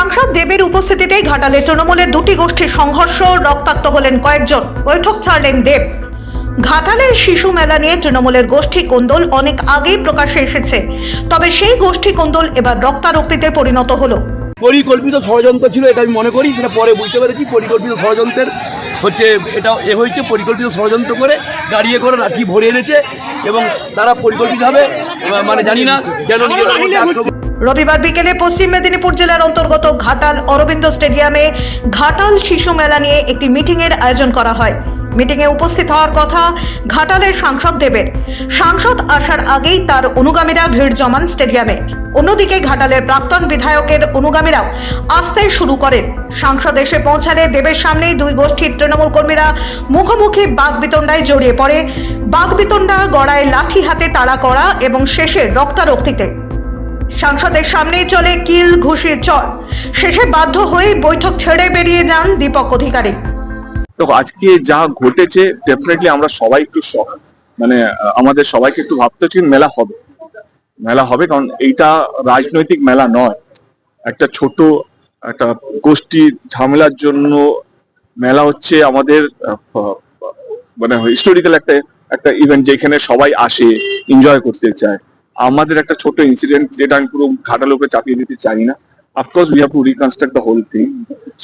সাংসদ দেবের উপস্থিতিতে ঘাটালে তৃণমূলের দুটি গোষ্ঠীর সংঘর্ষ রক্তাক্ত হলেন কয়েকজন। বৈঠক ছাড়লেন দেব। ঘাটালের শিশু মেলা নিয়ে তৃণমূলের গোষ্ঠী কোন্দল অনেক আগেই প্রকাশ্যে এসেছে। তবে সেই গোষ্ঠী কোন্দল এবার রক্তারক্তিতে পরিণত হলো। পরিকল্পিত ষড়যন্ত্র ছিল এটা আমি মনে করি সেটা পরে বুঝতে পেরেছি। পরিকল্পিত ষড়যন্ত্রের হচ্ছে এটা এ হয়েছে পরিকল্পিত ষড়যন্ত্র করে গাড়িয়ে করে রাখি ভরে এনেছে এবং তারা পরিকল্পিতভাবে মানে জানি না কেন রবিবার বিকেলে পশ্চিম মেদিনীপুর জেলার অন্তর্গত ঘাটাল অরবিন্দ স্টেডিয়ামে ঘাটাল শিশু মেলা নিয়ে একটি মিটিং এর আয়োজন করা হয়। মিটিংয়ে উপস্থিত হওয়ার কথা ঘাটালের সাংসদ দেবের সাংসদ আসার আগেই তার অনুগামীরা ভিড় জমান স্টেডিয়ামে। অন্যদিকে ঘাটালের প্রাক্তন বিধায়কের অনুগামীরাও আসতে শুরু করেন। সাংসদ এসে পৌঁছালে দেবের সামনেই দুই গোষ্ঠীর তৃণমূল কর্মীরা মুখোমুখি বাগবিতণ্ডায় জড়িয়ে পড়ে। বাগবিতণ্ডা গড়ায় লাঠি হাতে তাড়া করা এবং শেষে রক্তারক্তিতে সাংসদের সামনেই চলে কিল ঘুষির চর শেষে বাধ্য হয়ে বৈঠক ছেড়ে বেরিয়ে যান দীপক অধিকারী। তো আজকে যা ঘটেছে ডেফিনেটলি আমরা সবাই একটু মানে আমাদের সবাইকে একটু ভাবতে হচ্ছে মেলা হবে। মেলা হবে কারণ এইটা রাজনৈতিক মেলা নয়। একটা ছোট, একটা গোষ্ঠী ঝামেলার জন্য মেলা হচ্ছে আমাদের মানে হিস্টোরিক্যাল একটা একটা ইভেন্ট যেখানে সবাই আসে এনজয় করতে চায়। আমাদের একটা ছোট ইনসিডেন্ট যেটা আমি পুরো ঘাটার উপরে চাপিয়ে দিতে চাই না। Of course we have to reconstruct the whole thing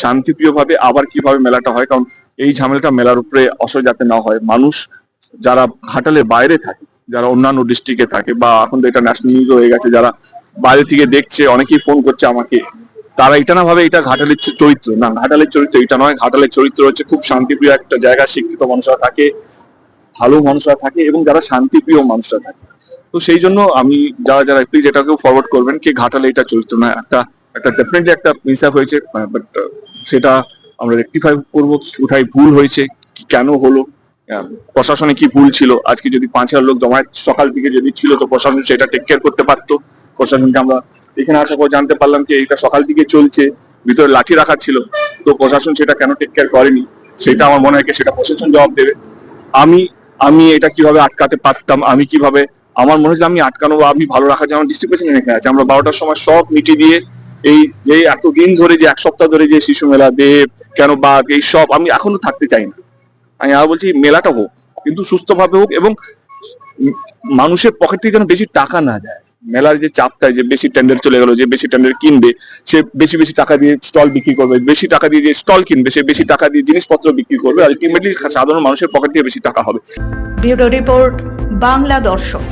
শান্তিপ্রিয় ভাবে আবার কীভাবে মেলাটা হয়? কারণ এই ঝামেলাটা মেলার উপরে অসর যাতে না হয়। মানুষ যারা ঘাটালের বাইরে থাকে, যারা অন্যান্য ডিস্ট্রিক্টে থাকে বা এখন তো এটা ন্যাশনাল নিউজ হয়ে গেছে, যারা বাইরে থেকে দেখছে, অনেকেই ফোন করছে আমাকে। তারা এটা না ভাবে এটা ঘাটালের চরিত্র। না, ঘাটালের চরিত্র এটা নয়। ঘাটালের চরিত্র হচ্ছে খুব শান্তিপ্রিয় একটা জায়গা শিক্ষিত মানুষরা থাকে, ভালো মানুষরা থাকে এবং যারা শান্তিপ্রিয় মানুষরা থাকে। তো সেই জন্য আমি যারা যারা প্লিজ এটাকেও ফরওয়ার্ড করবেন কি ঘাটালে এটা চরিত্র নয় একটা একটা ডেফিনেটলি একটা মিস আপ হয়েছে বাট সেটা আমরা রেকটিফাই করব, কোথায় ভুল হয়েছে কেন হলো প্রশাসনে কি ভুল ছিল, আজকে যদি পাঁচ হাজার লোক জমায়েত, সকাল থেকে যদি ছিল তো প্রশাসন সেটা টেক কেয়ার করতে পারতো, প্রশাসনকে আমরা এখানে আসার পর জানতে পারলাম যে এটা সকাল থেকে চলছে, ভিতরে লাঠি রাখা ছিল, তো প্রশাসন সেটা কেন টেক কেয়ার করেনি, সেটা আমার মনে হয় সেটা প্রশাসন জবাব দেবে। আমি আমি এটা কীভাবে আটকাতে পারতাম, আমি কীভাবে আমার মনে হচ্ছে আমি আটকানো বা আমি ভালো রাখার জন্য প্রেসিডেন্ট এখানে আছে, আমরা বারোটার সময় সব মিটিয়ে দিয়ে এই যে এতদিন ধরে যে এক সপ্তাহ ধরে যে শিশু মেলা, দেব, কেন বাঘ, এই সব আমি এখনও থাকতে চাই না। আমি আর বলছি মেলাটা হোক, কিন্তু সুস্থভাবে হোক এবং মানুষের পকেট থেকে যেন বেশি টাকা না যায়। মেলার যে চাপটা, যে বেশি টেন্ডার চলে গেল, যে বেশি টেন্ডার কিনবে, সে বেশি বেশি টাকা দিয়ে স্টল বিক্রি করবে, বেশি টাকা দিয়ে যে স্টল কিনবে, সে বেশি টাকা দিয়ে জিনিসপত্র বিক্রি করবে আলটিমেটলি সাধারণ মানুষের পকেট থেকে বেশি টাকা হবে। রিপোর্ট বাংলা দর্শক।